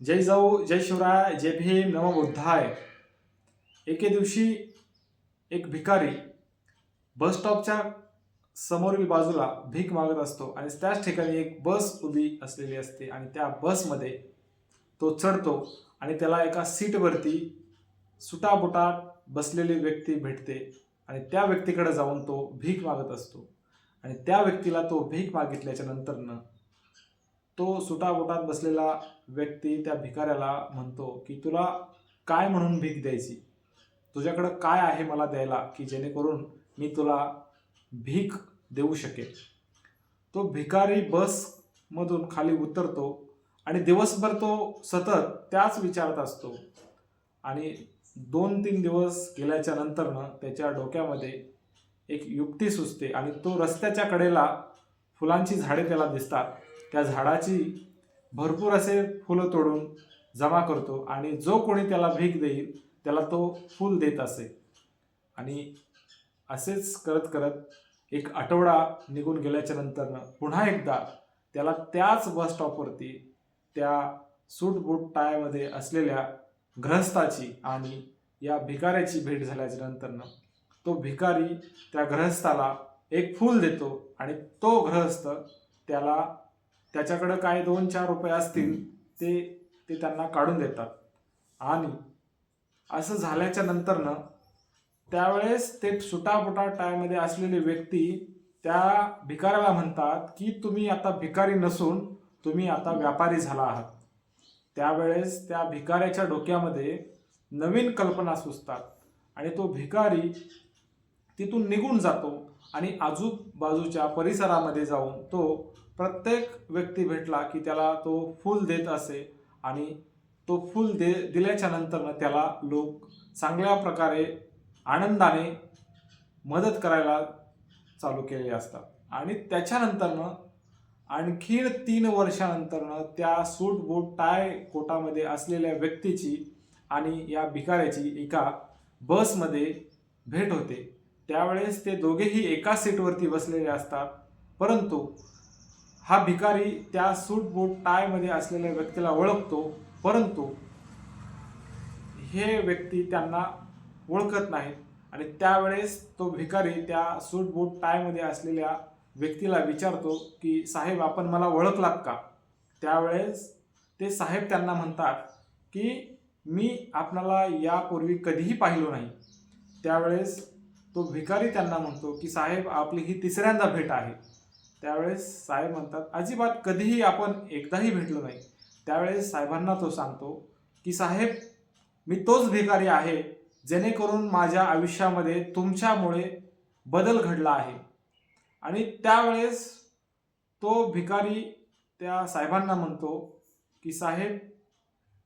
जय जाऊ जय शिवराय जय भीम नम बुद्धाय. एके दिवशी एक भिकारी बस स्टॉपच्या समोरील बाजूला भीक मागत असतो आणि त्याच ठिकाणी एक बस उभी असलेली असते आणि त्या बसमध्ये तो चढतो आणि त्याला एका सीटवरती सुटाबुटात बसलेली व्यक्ती भेटते आणि त्या व्यक्तीकडे जाऊन तो भीक मागत असतो. आणि त्या व्यक्तीला तो भीक मागितल्याच्या नंतरनं तो सुटाबुटात बसलेला व्यक्ती त्या भिकाऱ्याला म्हणतो की तुला काय म्हणून भीक द्यायची? तुझ्याकडं काय आहे मला द्यायला? की जेणेकरून मी तुला भीक देऊ शकेल तो भिकारी बसमधून खाली उतरतो आणि दिवसभर तो सतत त्याच विचारत असतो. आणि दोन तीन दिवस गेल्याच्या नंतरनं त्याच्या डोक्यामध्ये एक युक्ती सुचते आणि तो रस्त्याच्या कडेला फुलांची झाडे त्याला दिसतात. त्या झाडाची भरपूर असे फुलं तोडून जमा करतो आणि जो कोणी त्याला भीक देईल त्याला तो फूल देत असे. आणि असेच करत करत एक आठवडा निघून गेल्याच्या नंतरनं पुन्हा एकदा त्याला त्याच बस स्टॉपवरती त्या सूट बूट टायमध्ये असलेल्या ग्रहस्थाची आणि या भिकाऱ्याची भेट झाल्याच्या नंतरनं तो भिकारी त्या ग्रहस्थाला एक फूल देतो आणि तो ग्रहस्थ त्याला त्याच्याकडं काय दोन चार रुपये असतील ते ते त्यांना काढून देतात. आणि असं झाल्याच्या नंतरनं त्यावेळेस ते सुटापुटा टायमध्ये असलेली व्यक्ती त्या भिकाऱ्याला म्हणतात की तुम्ही आता भिकारी नसून तुम्ही आता व्यापारी झाला आहात. त्यावेळेस त्या भिकाऱ्याच्या डोक्यामध्ये नवीन कल्पना सुचतात आणि तो भिकारी तिथून निघून जातो. आणि आजूबाजूच्या परिसरामध्ये जाऊन तो प्रत्येक व्यक्ती भेटला की त्याला तो फूल देत असे आणि तो फूल दे दिल्याच्या नंतरनं त्याला लोक चांगल्या प्रकारे आनंदाने मदत करायला चालू केले असतात. आणि त्याच्यानंतरनं आणखीन तीन वर्षानंतरनं त्या सूट बूट टाय कोटामध्ये असलेल्या व्यक्तीची आणि या भिकाऱ्याची एका बसमध्ये भेट होते. त्यावेळेस ते दोघेही एका सीटवरती बसलेले असतात. परंतु हा भिकारी त्या सूट बूट टायमध्ये असलेल्या व्यक्तीला ओळखतो. परंतु हे व्यक्ती त्यांना ओळखत नाहीत आणि त्यावेळेस तो भिकारी त्या सूट बूट टायमध्ये असलेल्या व्यक्तीला विचारतो की साहेब आपण मला ओळखलात का? त्यावेळेस ते साहेब त्यांना म्हणतात की मी आपणाला यापूर्वी कधीही पाहिलो नाही. त्यावेळेस तो भिकारी त्यांना म्हणतो की साहेब आपली ही तिसऱ्यांदा भेट आहे. त्यावेळेस साहेब म्हणतात अजिबात कधीही आपण एकदाही भेटलो नाही. त्यावेळेस साहेबांना तो सांगतो की साहेब मी तोच भिकारी आहे जेणेकरून माझ्या आयुष्यामध्ये तुमच्यामुळे बदल घडला आहे. आणि त्यावेळेस तो भिकारी त्या साहेबांना म्हणतो की साहेब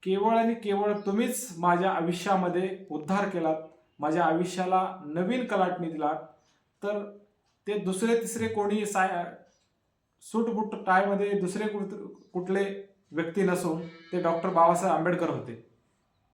केवळ आणि केवळ तुम्हीच माझ्या आयुष्यामध्ये उद्धार केलात. माझ्या आयुष्याला नवीन कलाटणी दिलात तर ते दुसरे तिसरे कोणी साय सूटबूट टायमध्ये दुसरे कुठ कुठले व्यक्ती नसून ते डॉक्टर बाबासाहेब आंबेडकर होते.